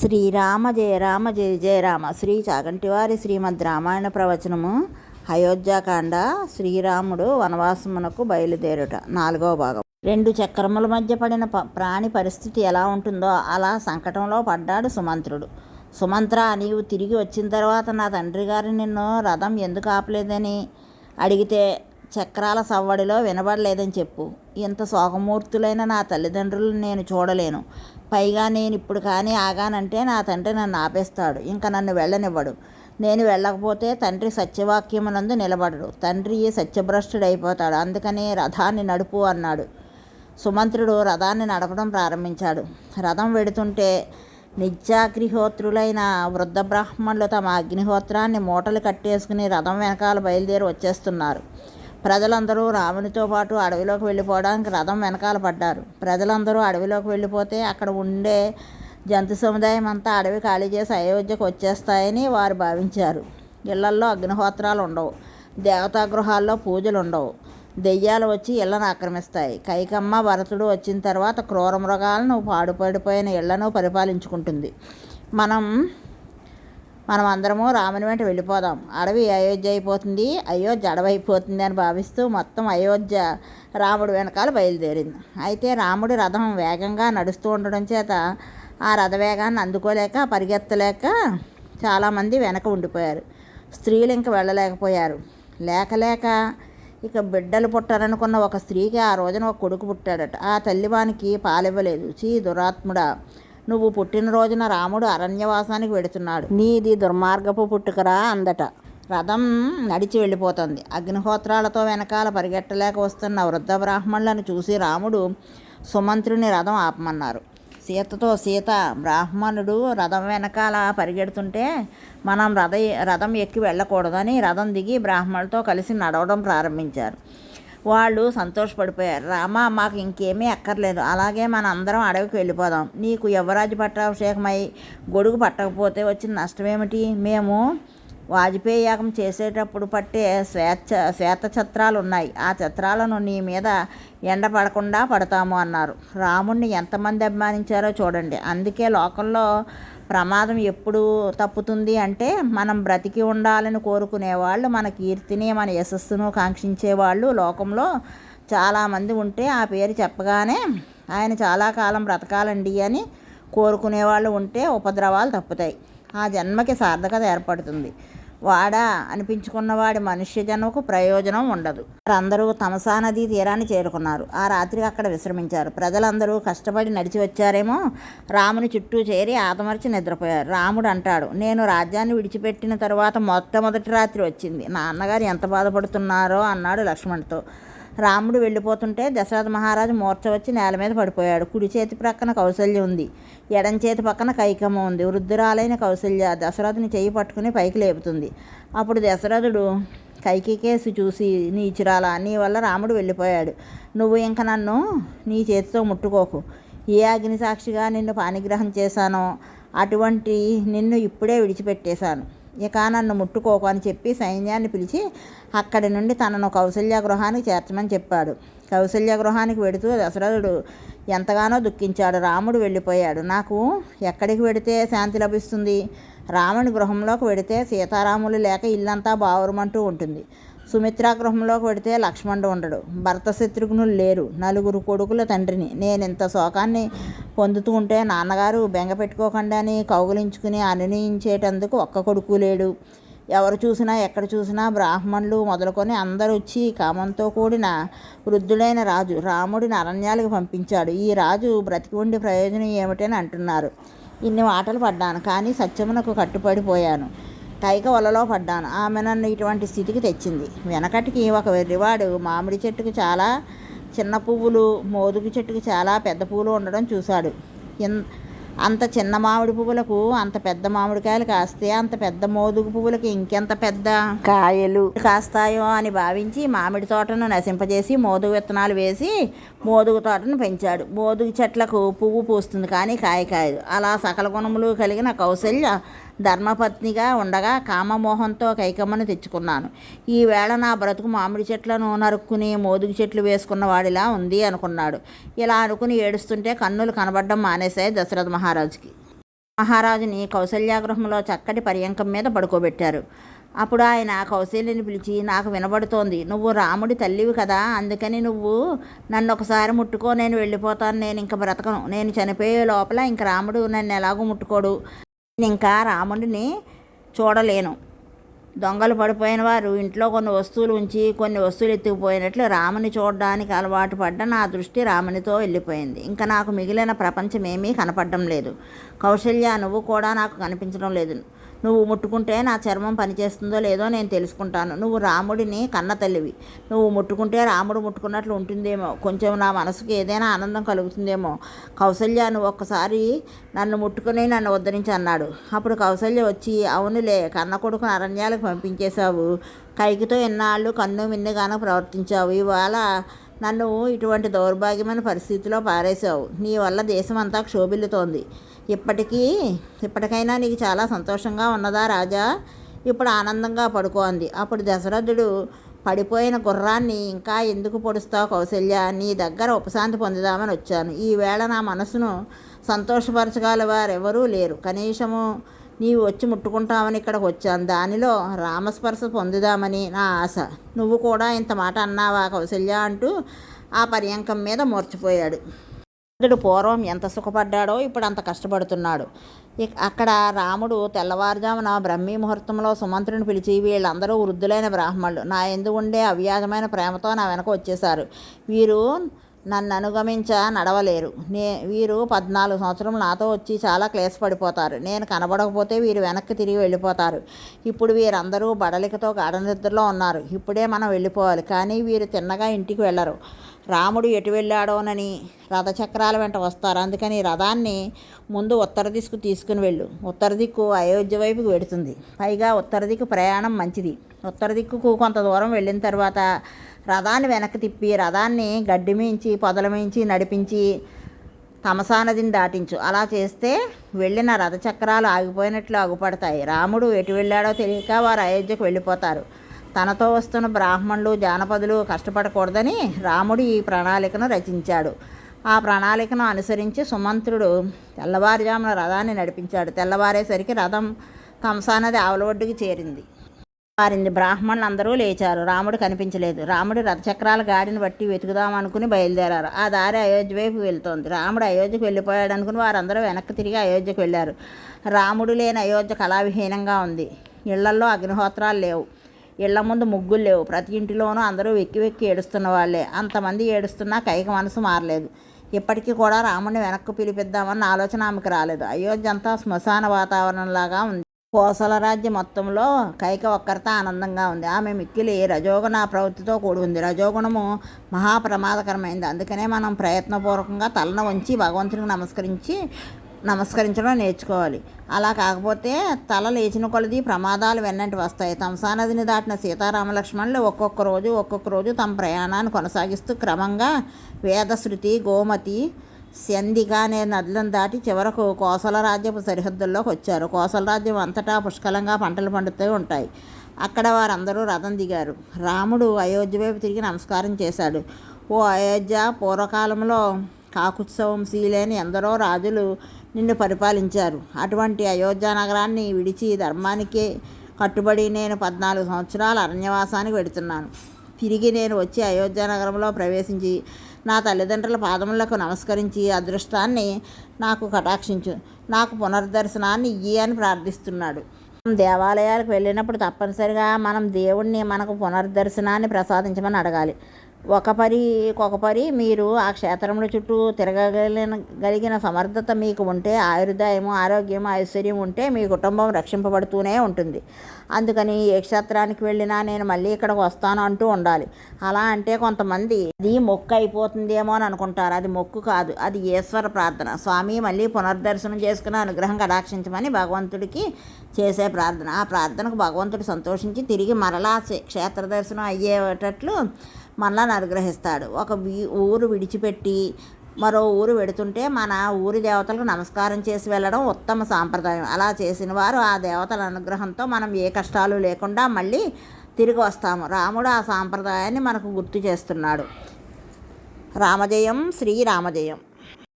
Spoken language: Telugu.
శ్రీరామ జయ రామ జయ జయ రామ. శ్రీ చాగంటివారి శ్రీమద్ రామాయణ ప్రవచనము అయోధ్యాకాండ శ్రీరాముడు వనవాసమునకు బయలుదేరుట. నాలుగవ భాగం. రెండు చక్రముల మధ్య పడిన ప- ప్రాణి పరిస్థితి ఎలా ఉంటుందో అలా సంకటంలో పడ్డాడు సుమంత్రుడు. సుమంత్ర నీవు తిరిగి వచ్చిన తర్వాత నా తండ్రి గారు నిన్ను రథం ఎందుకు ఆపలేదని అడిగితే చక్రాల సవ్వడిలో వినబడలేదని చెప్పు. ఇంత శోకమూర్తులైన నా తల్లిదండ్రులను నేను చూడలేను. పైగా నేను ఇప్పుడు కానీ ఆగానంటే నా తండ్రి నన్ను ఆపేస్తాడు. ఇంకా నన్ను వెళ్ళనివ్వడు. నేను వెళ్ళకపోతే తండ్రి సత్యవాక్యమునందు నిలబడడు. తండ్రి సత్యభ్రష్టుడైపోతాడు. అందుకని రథాన్ని నడుపు అన్నాడు. సుమంత్రుడు రథాన్ని నడపడం ప్రారంభించాడు. రథం వెడుతుంటే నిత్యాగ్నిహోత్రులైన వృద్ధ బ్రాహ్మణులు తమ అగ్నిహోత్రాన్ని మూటలు కట్టేసుకుని రథం వెనకాల బయలుదేరి వచ్చేస్తున్నారు. ప్రజలందరూ రామునితో పాటు అడవిలోకి వెళ్ళిపోవడానికి రథం వెనకాల పడ్డారు. ప్రజలందరూ అడవిలోకి వెళ్ళిపోతే అక్కడ ఉండే జంతు సముదాయం అంతా అడవి ఖాళీ చేసి అయోధ్యకు వచ్చేస్తాయని వారు భావించారు. ఇళ్ళల్లో అగ్నిహోత్రాలు ఉండవు. దేవతా గృహాల్లో పూజలు ఉండవు. దెయ్యాలు వచ్చి ఇళ్ళను ఆక్రమిస్తాయి. కైకమ్మ భరతుడు వచ్చిన తర్వాత క్రూర మృగాలను పాడుపడిపోయిన ఇళ్ళను పరిపాలించుకుంటుంది. మనం మనం అందరము రాముని వెంట వెళ్ళిపోదాం. అడవి అయోధ్య అయిపోతుంది అయోధ్య అడవైపోతుంది అని భావిస్తూ మొత్తం అయోధ్య రాముడు వెనకాల బయలుదేరింది. అయితే రాముడి రథం వేగంగా నడుస్తూ ఉండడం చేత ఆ రథ వేగాన్ని అందుకోలేక పరిగెత్తలేక చాలామంది వెనక ఉండిపోయారు. స్త్రీలు ఇంక వెళ్ళలేకపోయారు. లేక లేక ఇక బిడ్డలు పుట్టారనుకున్న ఒక స్త్రీకి ఆ రోజున ఒక కొడుకు పుట్టాడట. ఆ తల్లివానికి పాలివ్వలేదు. చీ దురాత్ముడా. నువ్వు పుట్టినరోజున రాముడు అరణ్యవాసానికి వెడుతున్నాడు. నీది దుర్మార్గపు పుట్టుకరా అందట. రథం నడిచి వెళ్ళిపోతుంది. అగ్నిహోత్రాలతో వెనకాల పరిగెట్టలేక వస్తున్న వృద్ధ బ్రాహ్మణులను చూసి రాముడు సుమంత్రుని రథం ఆపమన్నారు. సీతతో సీత బ్రాహ్మణుడు రథం వెనకాల పరిగెడుతుంటే మనం రథ రథం ఎక్కి వెళ్ళకూడదని రథం దిగి బ్రాహ్మణులతో కలిసి నడవడం ప్రారంభించారు. వాళ్ళు సంతోషపడిపోయారు. రామా మాకు ఇంకేమీ అక్కర్లేదు. అలాగే మన అందరం అడవికి వెళ్ళిపోదాం. నీకు యువరాజు పట్టాభిషేకమై గొడుగు పట్టకపోతే వచ్చిన నష్టమేమిటి? మేము వాజపేయి యాగం చేసేటప్పుడు పట్టే స్వేచ్ఛ శ్వేత ఛత్రాలు ఉన్నాయి ఆ ఛత్రాలను నీ మీద ఎండ పడకుండా పడతాము అన్నారు. రాముణ్ణి ఎంతమంది అభిమానించారో చూడండి. అందుకే లోకంలో ప్రమాదం ఎప్పుడు తప్పుతుంది అంటే మనం బ్రతికి ఉండాలని కోరుకునేవాళ్ళు మన కీర్తిని మన యశస్సును కాంక్షించే వాళ్ళు లోకంలో చాలామంది ఉంటే ఆ పేరు చెప్పగానే ఆయన చాలా కాలం బ్రతకాలండి అని కోరుకునేవాళ్ళు ఉంటే ఉపద్రవాలు తప్పుతాయి. ఆ జన్మకి సార్థకత ఏర్పడుతుంది. వాడా అనిపించుకున్నవాడి మనుష్య జన్మకు ప్రయోజనం ఉండదు. అందరూ తమసా నదీ తీరాన్ని చేరుకున్నారు. ఆ రాత్రికి అక్కడ విశ్రమించారు. ప్రజలందరూ కష్టపడి నడిచి వచ్చారేమో రాముని చుట్టూ చేరి ఆతమర్చి నిద్రపోయారు. రాముడు అంటాడు నేను రాజ్యాన్ని విడిచిపెట్టిన తరువాత మొట్టమొదటి రాత్రి వచ్చింది. నాన్నగారు ఎంత బాధపడుతున్నారో అన్నాడు లక్ష్మణ్తో రాముడు వెళ్ళిపోతుంటే దశరథ మహారాజు మూర్చ వచ్చి నేల మీద పడిపోయాడు. కుడి చేతి ప్రక్కన కౌశల్యం ఉంది. ఎడం చేతి పక్కన కైకమ్మ ఉంది. వృద్ధురాలైన కౌశల్య దశరథుని చేయి పట్టుకుని పైకి లేపుతుంది. అప్పుడు దశరథుడు కైకేసి చూసి నీచురాలా నీ వల్ల రాముడు వెళ్ళిపోయాడు. నువ్వు ఇంక నన్ను నీ చేతితో ముట్టుకోకు. ఏ అగ్ని సాక్షిగా నిన్ను పానిగ్రహం చేశానో అటువంటి నిన్ను ఇప్పుడే విడిచిపెట్టేశాను. ఇక నన్ను ముట్టుకోకు అని చెప్పి సైన్యాన్ని పిలిచి అక్కడి నుండి తనను కౌశల్య గృహానికి చేర్చమని చెప్పాడు. కౌశల్య గృహానికి వెడుతూ దశరథుడు ఎంతగానో దుఃఖించాడు. రాముడు వెళ్ళిపోయాడు. నాకు ఎక్కడికి వెడితే శాంతి లభిస్తుంది? రాముని గృహంలోకి వెడితే సీతారాములు లేక ఇల్లంతా బావురమంటూ ఉంటుంది. సుమిత్రాగృహంలోకి వెడితే లక్ష్మణుడు ఉండడు. భర్త శత్రుఘ్నులు లేరు. నలుగురు కొడుకుల తండ్రిని. నేను ఇంత శోకాన్ని పొందుతూ ఉంటే నాన్నగారు బెంగ పెట్టుకోకుండా అని కౌగులించుకుని అనునయించేటందుకు ఒక్క కొడుకు లేడు. ఎవరు చూసినా ఎక్కడ చూసినా బ్రాహ్మణులు మొదలుకొని అందరూ వచ్చి కామంతో కూడిన వృద్ధుడైన రాజు రాముడిని అరణ్యాలకు పంపించాడు. ఈ రాజు బ్రతికి ఉండి ప్రయోజనం ఏమిటని అంటున్నారు. ఇన్ని మాటలు పడ్డాను. కానీ సత్యమునకు కట్టుపడిపోయాను కైక వలలో పడ్డాను. ఆమె నన్ను ఇటువంటి స్థితికి తెచ్చింది. వెనకటికి ఒక వెర్రివాడు మామిడి చెట్టుకు చాలా చిన్న పువ్వులు మోదుగు చెట్టుకు చాలా పెద్ద పువ్వులు ఉండడం చూశాడు. ఇన్- అంత చిన్న మామిడి పువ్వులకు అంత పెద్ద మామిడికాయలు కాస్తే అంత పెద్ద మోదుగు పువ్వులకు ఇంకెంత పెద్ద కాయలు కాస్తాయో అని భావించి మామిడి తోటను నశింపజేసి మోదుగు విత్తనాలు వేసి మోదుగు తోటను పెంచాడు. మోదుగు చెట్లకు పువ్వు పూస్తుంది కానీ కాయ కాయదు. అలా సకల గుణములు కలిగిన కౌశల్య ధర్మపత్నిగా ఉండగా కామమోహంతో కైకమ్మను తెచ్చుకున్నాను. ఈవేళ నా బ్రతుకు మామిడి చెట్లను నరుక్కుని మోదుగు చెట్లు వేసుకున్న వాడిలా ఉంది అనుకున్నాడు. ఇలా అనుకుని ఏడుస్తుంటే కన్నులు కనబడడం మానేశాయి దశరథ మహారాజుకి. మహారాజుని కౌశల్యాగృహంలో చక్కటి పర్యంకం మీద పడుకోబెట్టారు. అప్పుడు ఆయన కౌశల్యని పిలిచి నాకు వినబడుతోంది. నువ్వు రాముడి తల్లివి కదా. అందుకని నువ్వు నన్ను ఒకసారి ముట్టుకో. నేను వెళ్ళిపోతాను. నేను ఇంక బ్రతకను. నేను చనిపోయే లోపల ఇంక రాముడు నన్ను ఎలాగో ముట్టుకోడు. ఇంకా రాముడిని చూడలేను. దొంగలు పడిపోయిన వారు ఇంట్లో కొన్ని వస్తువులు ఉంచి కొన్ని వస్తువులు ఎత్తుకుపోయినట్లు రాముని చూడడానికి అలవాటు పడ్డ నా దృష్టి రామునితో వెళ్ళిపోయింది. ఇంకా నాకు మిగిలిన ప్రపంచం ఏమీ కనపడడం లేదు. కౌశల్య నువ్వు కూడా నాకు కనిపించడం లేదు. నువ్వు ముట్టుకుంటే నా చర్మం పనిచేస్తుందో లేదో నేను తెలుసుకుంటాను. నువ్వు రాముడిని కన్న తల్లివి. నువ్వు ముట్టుకుంటే రాముడు ముట్టుకున్నట్లు ఉంటుందేమో. కొంచెం నా మనసుకు ఏదైనా ఆనందం కలుగుతుందేమో. కౌసల్య నువ్వు ఒక్కసారి నన్ను ముట్టుకుని నన్ను ఉద్ధరించి అన్నాడు. అప్పుడు కౌసల్య వచ్చి అవునులే కన్న కొడుకును అరణ్యాలకు పంపించేశావు. కైకితో ఎన్నాళ్ళు కన్ను మిన్నగానో ప్రవర్తించావు. ఇవాళ నన్ను ఇటువంటి దౌర్భాగ్యమైన పరిస్థితిలో పారేశావు. నీ వల్ల దేశమంతా క్షోభిల్లుతోంది. ఇప్పటికీ ఇప్పటికైనా నీకు చాలా సంతోషంగా ఉన్నదా రాజా? ఇప్పుడు ఆనందంగా పడుకోంది అప్పుడు దశరథుడు పడిపోయిన గుర్రాన్ని ఇంకా ఎందుకు పొడుస్తావు కౌశల్య? నీ దగ్గర ఉపశాంతి పొందుదామని వచ్చాను. ఈవేళ నా మనసును సంతోషపరచగల వారెవరూ లేరు. కనీసము నీవు వచ్చి ముట్టుకుంటామని ఇక్కడికి వచ్చాను. దానిలో రామస్పర్శ పొందుదామని నా ఆశ. నువ్వు కూడా ఇంత మాట అన్నావా కౌశల్య? అంటూ ఆ పర్యంకం మీద మూర్చిపోయాడు. ఇతడు పూర్వం ఎంత సుఖపడ్డాడో ఇప్పుడు అంత కష్టపడుతున్నాడు. అక్కడ రాముడు తెల్లవారుజామున బ్రహ్మీ ముహూర్తంలో సుమంత్రుని పిలిచి వీళ్ళందరూ వృద్ధులైన బ్రాహ్మణులు నా ఎందు ఉండే అవ్యాజమైన ప్రేమతో నా వెనక వచ్చేశారు. వీరు నన్ను అనుగమించ నడవలేరు. నే వీరు పద్నాలుగు సంవత్సరం నాతో వచ్చి చాలా క్లేశపడిపోతారు. నేను కనబడకపోతే వీరు వెనక్కి తిరిగి వెళ్ళిపోతారు. ఇప్పుడు వీరందరూ బడలికతో గాఢనిద్రలో ఉన్నారు. ఇప్పుడే మనం వెళ్ళిపోవాలి. కానీ వీరు తిన్నగా ఇంటికి వెళ్ళరు. రాముడు ఎటు వెళ్ళాడోనని రథచక్రాల వెంట వస్తారు. అందుకని రథాన్ని ముందు ఉత్తర దిశకు తీసుకుని వెళ్ళు. ఉత్తర దిక్కు అయోధ్య వైపుకు వెడుతుంది. పైగా ఉత్తర దిక్కు ప్రయాణం మంచిది. ఉత్తర దిక్కుకు కొంత దూరం వెళ్ళిన తర్వాత రథాన్ని వెనక్కి తిప్పి రథాన్ని గడ్డి మించి పొదల మించి నడిపించి తమసా నదిని దాటించు. అలా చేస్తే వెళ్ళిన రథచక్రాలు ఆగిపోయినట్లు ఆగుపడతాయి రాముడు ఎటు వెళ్ళాడో తెలియక వారు అయోధ్యకు వెళ్ళిపోతారు. తనతో వస్తున్న బ్రాహ్మణులు జానపదులు కష్టపడకూడదని రాముడు ఈ ప్రణాళికను రచించాడు. ఆ ప్రణాళికను అనుసరించి సుమంత్రుడు తెల్లవారుజామున రథాన్ని నడిపించాడు. తెల్లవారేసరికి రథం కంసానది ఆవలఒడ్డుకి చేరింది. వారింది బ్రాహ్మణులు అందరూ లేచారు. రాముడు కనిపించలేదు. రాముడు రథచక్రాల గాడిని బట్టి వెతుకుదాం అనుకుని బయలుదేరారు. ఆ దారి అయోధ్య వైపు వెళ్తోంది. రాముడు అయోధ్యకు వెళ్ళిపోయాడు అనుకుని వారందరూ వెనక్కి తిరిగి అయోధ్యకు వెళ్ళారు. రాముడు లేని అయోధ్య కళావిహీనంగా ఉంది. ఇళ్ళల్లో అగ్నిహోత్రాలు లేవు. ఇళ్ళ ముందు ముగ్గులు లేవు. ప్రతి ఇంటిలోనూ అందరూ వెక్కి వెక్కి ఏడుస్తున్న వాళ్ళే. అంతమంది ఏడుస్తున్నా కైక మనసు మారలేదు. ఇప్పటికీ కూడా రాముడిని వెనక్కు పిలిపిద్దామన్న ఆలోచన ఆమెకు రాలేదు. అయోధ్య అంతా శ్మశాన వాతావరణంలాగా ఉంది. కోసల రాజ్యం మొత్తంలో కైక ఒక్కరితో ఆనందంగా ఉంది. ఆమె మిక్కిలి రజోగుణ ప్రవృత్తితో కూడి ఉంది. రజోగుణము మహాప్రమాదకరమైంది. అందుకనే మనం ప్రయత్నపూర్వకంగా తలను వంచి భగవంతునికి నమస్కరించి నమస్కరించడం నేర్చుకోవాలి. అలా కాకపోతే తల లేచిన కొలది ప్రమాదాలు వెన్నంటి వస్తాయి. తంసా నదిని దాటిన సీతారామ లక్ష్మణులు ఒక్కొక్క రోజు ఒక్కొక్క రోజు తమ ప్రయాణాన్ని కొనసాగిస్తూ క్రమంగా వేదశృతి గోమతి సంధిగానే అనే నదులను దాటి చివరకు కోసల రాజ్యపు సరిహద్దుల్లోకి వచ్చారు. కోసల రాజ్యం అంతటా పుష్కలంగా పంటలు పండుతూ ఉంటాయి. అక్కడ వారందరూ రథం దిగారు. రాముడు అయోధ్య వైపు తిరిగి నమస్కారం చేశాడు. ఓ అయోధ్య పూర్వకాలంలో కాకుత్సవం శీలేని ఎందరో రాజులు నిన్ను పరిపాలించారు. అటువంటి అయోధ్య నగరాన్ని విడిచి ధర్మానికే కట్టుబడి నేను పద్నాలుగు సంవత్సరాల అరణ్యవాసానికి వెడుతున్నాను. తిరిగి నేను వచ్చి అయోధ్య నగరంలో ప్రవేశించి నా తల్లిదండ్రుల పాదములకు నమస్కరించి అదృష్టాన్ని నాకు కటాక్షించు. నాకు పునర్దర్శనాన్ని ఇయ్యి అని ప్రార్థిస్తున్నాడు. దేవాలయాలకు వెళ్ళినప్పుడు తప్పనిసరిగా మనం దేవుణ్ణి మనకు పునర్దర్శనాన్ని ప్రసాదించమని అడగాలి. ఒక పరి ఒక పరి మీరు ఆ క్షేత్రముల చుట్టూ తిరగలిగిన గలిగిన సమర్థత మీకు ఉంటే ఆయుర్దాయము ఆరోగ్యం ఐశ్వర్యం ఉంటే మీ కుటుంబం రక్షింపబడుతూనే ఉంటుంది. అందుకని ఏ క్షేత్రానికి వెళ్ళినా నేను మళ్ళీ ఇక్కడికి వస్తాను అంటూ ఉండాలి. అలా అంటే కొంతమంది అది మొక్కు అయిపోతుందేమో అని అనుకుంటారు. అది మొక్కు కాదు. అది ఈశ్వర ప్రార్థన. స్వామి మళ్ళీ పునర్దర్శనం చేసుకుని అనుగ్రహం కటాక్షించమని భగవంతుడికి చేసే ప్రార్థన. ఆ ప్రార్థనకు భగవంతుడు సంతోషించి తిరిగి మరలా క్షేత్ర దర్శనం అయ్యేటట్లు మనల్ని అనుగ్రహిస్తాడు. ఒక ఊరు విడిచిపెట్టి మరో ఊరు వెడుతుంటే మన ఊరి దేవతలకు నమస్కారం చేసి వెళ్ళడం ఉత్తమ సాంప్రదాయం. అలా చేసిన వారు ఆ దేవతల అనుగ్రహంతో మనం ఏ కష్టాలు లేకుండా మళ్ళీ తిరిగి వస్తాము. రాముడు ఆ సాంప్రదాయాన్ని మనకు గుర్తు చేస్తున్నాడు. రామజయం శ్రీ రామజయం.